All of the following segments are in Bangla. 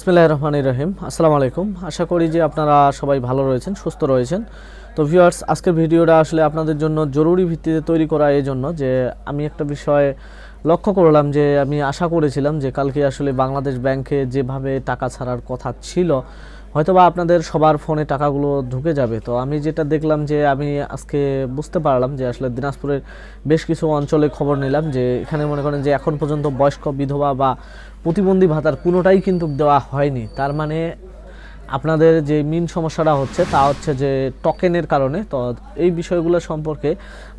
বিসমিল্লাহ রহমান রহিম। আসসালামু আলাইকুম। আশা করি যে আপনারা সবাই ভালো রয়েছেন, সুস্থ রয়েছেন। তো ভিউয়ার্স আজকের ভিডিওটা আসলে আপনাদের জন্য জরুরি ভিত্তিতে তৈরি করা এই জন্য যে আমি একটা বিষয় লক্ষ্য করলাম যে আমি আশা করেছিলাম যে কালকে আসলে বাংলাদেশ ব্যাংকে যেভাবে টাকা ছাড়ার কথা ছিল হয়তোবা আপনাদের সবার ফোনে টাকাগুলো ঢুকে যাবে। তো আমি যেটা দেখলাম যে আমি আজকে বুঝতে পারলাম যে আসলে দিনাজপুরের বেশ কিছু অঞ্চলে খবর নিলাম যে এখানে মনে করেন যে এখন পর্যন্ত বয়স্ক বিধবা বা প্রতিবন্ধী ভাতার কোনোটাই কিন্তু দেওয়া হয়নি। তার মানে আপনাদের যে মেন সমস্যাটা হচ্ছে তা হচ্ছে যে টকেনের কারণে। তো এই বিষয়গুলো সম্পর্কে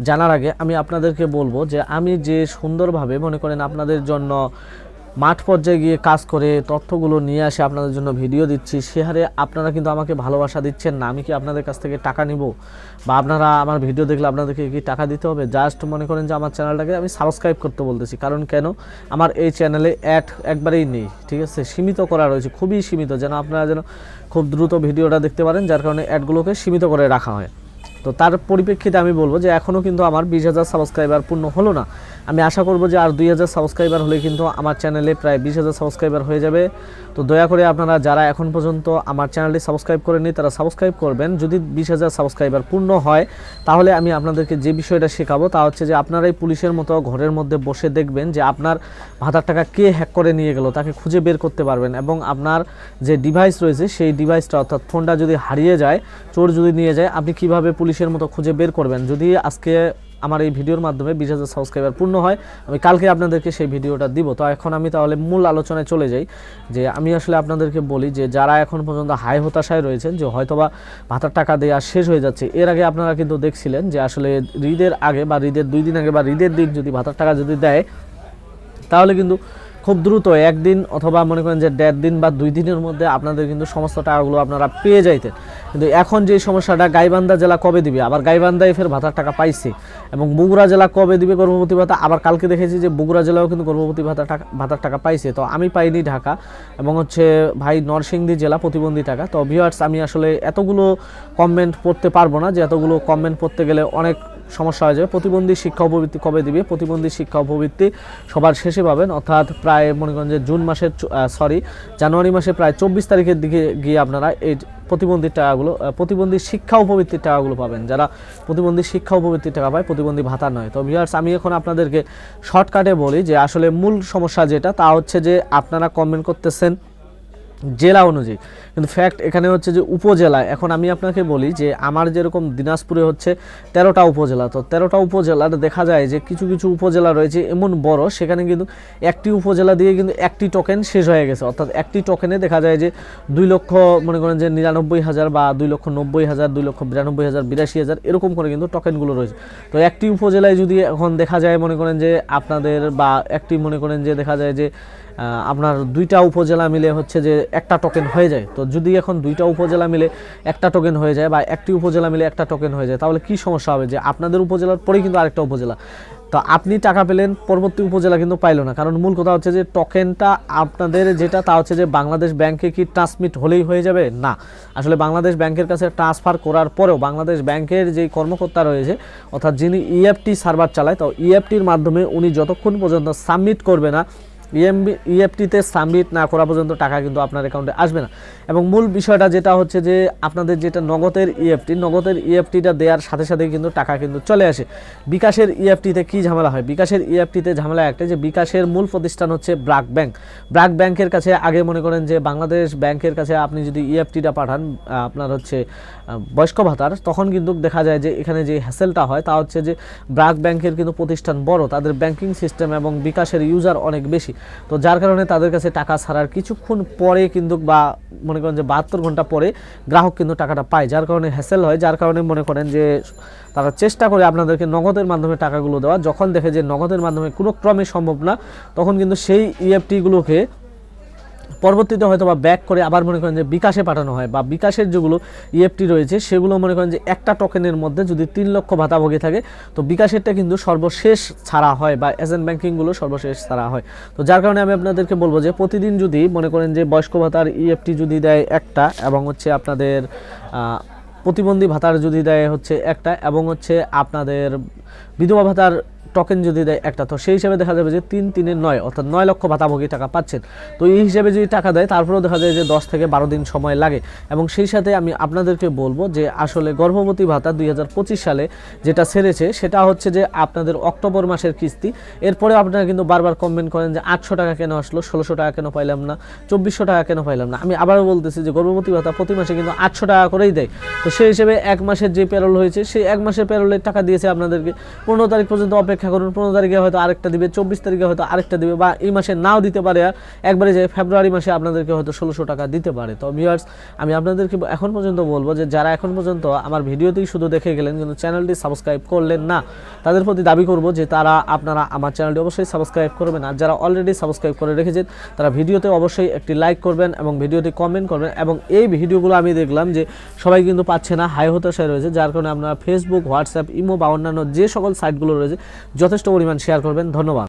জানার আগে আমি আপনাদেরকে বলব যে আমি যে সুন্দরভাবে মনে করেন আপনাদের জন্য মাঠ পর্যায়ে গিয়ে কাজ করে তথ্যগুলো নিয়ে আসে আপনাদের জন্য ভিডিও দিচ্ছি। সে হারে আপনারা কিন্তু আমাকে ভালোবাসা দিচ্ছেন না, আমি কি আপনাদের কাছ থেকে টাকা নিব? বা আপনারা আমার ভিডিও দেখলে আপনাদেরকে কি টাকা দিতে হবে? জাস্ট মনে করেন যে আমার চ্যানেলটাকে আমি সাবস্ক্রাইব করতে বলতেছি। কারণ কেন? আমার এই চ্যানেলে অ্যাড একবারেই নেই, ঠিক আছে? সীমিত করা রয়েছে, খুবই সীমিত। যেন আপনারা যেন খুব দ্রুত ভিডিওটা দেখতে পারেন, যার কারণে অ্যাডগুলোকে সীমিত করে রাখা হয়। তো তার পরিপ্রেক্ষিতে আমি বলব যে এখনও কিন্তু আমার বিশ হাজার সাবস্ক্রাইবার পূর্ণ হলো না। আমি আশা করব যে আর দুই হাজার সাবস্ক্রাইবার হলে কিন্তু আমার চ্যানেলে প্রায় বিশ হাজার সাবস্ক্রাইবার হয়ে যাবে। তো দয়া করে আপনারা যারা এখন পর্যন্ত আমার চ্যানেলটি সাবস্ক্রাইব করেনি তারা সাবস্ক্রাইব করবেন। যদি বিশ হাজার সাবস্ক্রাইবার পূর্ণ হয়, তাহলে আমি আপনাদেরকে যে বিষয়টা শেখাবো, তা হচ্ছে যে আপনারাই পুলিশের মতো ঘরের মধ্যে বসে দেখবেন যে আপনার ভাতার টাকা কে হ্যাক করে নিয়ে গেল, তাকে খুঁজে বের করতে পারবেন এবং আপনার যে ডিভাইস রয়েছে, সেই ডিভাইসটা অর্থাৎ ফোনটা যদি হারিয়ে যায়, চোর যদি নিয়ে যায়, আপনি কীভাবে পুলিশের মতো খুঁজে বের করবেন? যদি আজকে আমার এই ভিডিওর মাধ্যমে বিশ হাজার সাবস্ক্রাইবার পূর্ণ হয়। আমি কালকে আপনাদেরকে সেই ভিডিওটা দিব। তো এখন আমি তাহলে মূল আলোচনায় চলে যাই। যে আমি আসলে আপনাদেরকে বলি যে যারা এখন পর্যন্ত হাই হতাশায় রয়েছেন, যে হয়তোবা ভাতার টাকা দেওয়া শেষ হয়ে যাচ্ছে, এর আগে আপনারা কিন্তু দেখছিলেন যে আসলে ঈদের আগে বা ঈদের দুই দিন আগে বা ঈদের দিন যদি ভাতার টাকা যদি দেয়, তাহলে কিন্তু খুব দ্রুত একদিন অথবা মনে করেন যে দেড় দিন বা দুই দিনের মধ্যে আপনাদের কিন্তু সমস্ত টাকাগুলো আপনারা পেয়ে যাইতেন। কিন্তু এখন যে সমস্যাটা, গাইবান্ধা জেলা কবে দিবে? আবার গাইবান্ধায় ফের ভাতার টাকা পাইছে। এবং বগুড়া জেলা কবে দিবে গর্ভবতী ভাতা? আবার কালকে দেখেছি যে বগুড়া জেলাও কিন্তু গর্ভবতী ভাতা টাকা, ভাতার টাকা পাইছে। তো আমি পাইনি ঢাকা। এবং হচ্ছে ভাই নরসিংদী জেলা প্রতিবন্ধী টাকা। তো ভিউয়ার্স আমি আসলে এতগুলো কমেন্ট পড়তে পারব না যে এতগুলো কমেন্ট পড়তে গেলে অনেক সমস্যা হয়ে যাবে। প্রতিবন্ধী শিক্ষা উপবৃত্তি কবে দিবে? প্রতিবন্ধী শিক্ষা উপবৃত্তি সবার শেষে পাবেন, অর্থাৎ প্রায় মনে করেন যে জুন মাসের সরি জানুয়ারি মাসে প্রায় চব্বিশ তারিখের দিকে গিয়ে আপনারা এই প্রতিবন্ধীর টাকাগুলো প্রতিবন্ধী শিক্ষা উপবৃত্তির টাকাগুলো পাবেন। যারা প্রতিবন্ধী শিক্ষা উপবৃত্তির টাকা পায়, প্রতিবন্ধী ভাতা নয়। তো ভিউয়ার্স আমি এখন আপনাদেরকে শর্টকাটে বলি যে আসলে মূল সমস্যা যেটা, তা হচ্ছে যে আপনারা কমেন্ট করতেছেন জেলা অনুযায়ী। কিন্তু ফ্যাক্ট এখানে হচ্ছে যে উপজেলা এখন আমি আপনাকে বলি যে আমার যেরকম দিনাজপুরে হচ্ছে তেরোটা উপজেলা, তো তেরোটা উপজেলার দেখা যায় যে কিছু কিছু উপজেলা রয়েছে এমন বড়, সেখানে কিন্তু একটি উপজেলা দিয়ে কিন্তু একটি টোকেন শেষ হয়ে গেছে। অর্থাৎ একটি টোকেনে দেখা যায় যে দুই লক্ষ মনে করেন যে নিরানব্বই হাজার বা দুই লক্ষ নব্বই হাজার, দুই লক্ষ বিরানব্বই হাজার, বিরাশি হাজার, এরকম করে কিন্তু টোকেনগুলো রয়েছে। তো একটি উপজেলায় যদি এখন দেখা যায় মনে করেন যে আপনাদের বা একটি মনে করেন যে দেখা যায় যে আপনার দুইটা উপজেলা মিলে হচ্ছে যে একটা টোকেন হয়ে যায়। তো যদি এখন দুইটা উপজেলা মিলে একটা টোকেন হয়ে যায় বা একটি উপজেলা মিলে একটা টোকেন হয়ে যায়, তাহলে কি সমস্যা হবে? যে আপনাদের উপজেলার পরেই কিন্তু আরেকটা উপজেলা। তো আপনি টাকা পেলেন, পরবর্তী উপজেলা কিন্তু পাইলো না। কারণ মূল কথা হচ্ছে যে টোকেনটা আপনাদের যেটা, তা হচ্ছে যে বাংলাদেশ ব্যাংকে কি ট্রান্সমিট হলেই হয়ে যাবে? না। আসলে বাংলাদেশ ব্যাংকের কাছে ট্রান্সফার করার পরেও বাংলাদেশ ব্যাংকের যেই কর্মকর্তা রয়েছে, অর্থাৎ যিনি ইএফটি সার্ভার চালায়, তো ইএফটির মাধ্যমে উনি যতক্ষণ পর্যন্ত সাবমিট করবে না ইএমবি ইএফটিতে সাবমিট না করা পর্যন্ত টাকা কিন্তু আপনার অ্যাকাউন্টে আসবে না। এবং মূল বিষয়টা যেটা হচ্ছে যে, আপনাদের যেটা নগদের ইএফটি নগদের ইএফটিটা দেওয়ার সাথে সাথে কিন্তু টাকা কিন্তু চলে আসে। বিকাশের ইএফটিতে কি ঝামেলা হয়? বিকাশের ইএফটিতে ঝামেলা একটা যে, বিকাশের মূল প্রতিষ্ঠান হচ্ছে ব্রাক ব্যাংক। ব্রাক ব্যাংকের কাছে আগে মনে করেন যে, বাংলাদেশ ব্যাংকের কাছে আপনি যদি ইএফটিটা পাঠান আপনার হচ্ছে বয়স্ক ভাতার, তখন কিন্তু দেখা যায় যে, এখানে যে হ্যাসেলটা হয় তা হচ্ছে যে, ব্রাক ব্যাংকের কিন্তু প্রতিষ্ঠান বড়, তাদের ব্যাংকিং সিস্টেম এবং বিকাশের ইউজার অনেক বেশি। তো যার কারণে তাদের কাছে টাকা ছাড়ার কিছুক্ষণ পরে কিন্তু বা মনে করেন যে বাহাত্তর ঘণ্টা পরে গ্রাহক কিন্তু টাকাটা পায়, যার কারণে হ্যাসেল হয়, যার কারণে মনে করেন যে তারা চেষ্টা করে আপনাদেরকে নগদের মাধ্যমে টাকাগুলো দেওয়া। যখন দেখে যে নগদের মাধ্যমে কোনো ক্রমে সম্ভব না, তখন কিন্তু সেই E ইএফটিগুলোকে পরবর্তীতে হয়তো বা ব্যাক করে আবার মনে করেন যে বিকাশে পাঠানো হয় বা বিকাশের যেগুলো ইএফটি রয়েছে, সেগুলো মনে করেন যে একটা টোকেনের মধ্যে যদি তিন লক্ষ ভাতাভোগী থাকে, তো বিকাশেরটা কিন্তু সর্বশেষ ছাড়া হয় বা এজেন্ট ব্যাংকিংগুলো সর্বশেষ ছাড়া হয়। তো যার কারণে আমি আপনাদেরকে বলব যে প্রতিদিন যদি মনে করেন যে বয়স্ক ভাতার ইএফটি যদি দেয় একটা এবং হচ্ছে আপনাদের প্রতিবন্ধী ভাতার যদি দেয় হচ্ছে একটা এবং হচ্ছে আপনাদের বিধবা ভাতার টোকেন যদি দেয় একটা, তো সেই হিসাবে দেখা যাবে যে তিন তিনের নয়, অর্থাৎ নয় লক্ষ ভাতাভোগী টাকা পাচ্ছেন। তো এই হিসাবে যদি টাকা দেয়, তারপরেও দেখা যায় যে দশ থেকে বারো দিন সময় লাগে। এবং সেই সাথে আমি আপনাদেরকে বলব যে আসলে গর্ভবতী ভাতা দুই হাজার পঁচিশ সালে যেটা ছেড়েছে সেটা হচ্ছে যে আপনাদের অক্টোবর মাসের কিস্তি। এরপরে আপনারা কিন্তু বারবার কমেন্ট করেন যে আটশো টাকা কেন আসলো, ষোলোশো টাকা কেন পাইলাম না, চব্বিশশো টাকা কেন পাইলাম না। আমি আবারও বলতেছি যে গর্ভবতী ভাতা প্রতি মাসে কিন্তু আটশো টাকা করেই দেয়। তো সেই হিসেবে এক মাসের যে প্যারোল হয়েছে, সেই এক মাসের প্যারোলের টাকা দিয়েছে আপনাদেরকে। পনেরো তারিখ পর্যন্ত অপেক্ষা করুন, পনেরো তারিখে হয়তো আরেকটা দিবে, চব্বিশ তারিখে হয়তো আরেকটা দিবে বা এই মাসে নাও দিতে পারে। একবারে যে ফেব্রুয়ারি মাসে আপনাদেরকে হয়তো ষোলোশো টাকা দিতে পারে। তো ভিউয়ার্স আমি আপনাদেরকে এখন পর্যন্ত বলব যে যারা এখন পর্যন্ত আমার ভিডিওতেই শুধু দেখে গেলেন, কিন্তু চ্যানেলটি সাবস্ক্রাইব করলেন না, তাদের প্রতি দাবি করব যে তারা, আপনারা আমার চ্যানেলটি অবশ্যই সাবস্ক্রাইব করবেন। আর যারা অলরেডি সাবস্ক্রাইব করে রেখেছেন, তারা ভিডিওতে অবশ্যই একটি লাইক করবেন এবং ভিডিওতে কমেন্ট করবেন এবং এই ভিডিওগুলো আমি দেখলাম যে সবাই কিন্তু পাচ্ছে না, হাই হতাশায় রয়েছে। যার কারণে আপনারা ফেসবুক হোয়াটসঅ্যাপ ইমো বা অন্যান্য যে সকল সাইটগুলো রয়েছে যথেষ্ট পরিমাণ শেয়ার করবেন। ধন্যবাদ।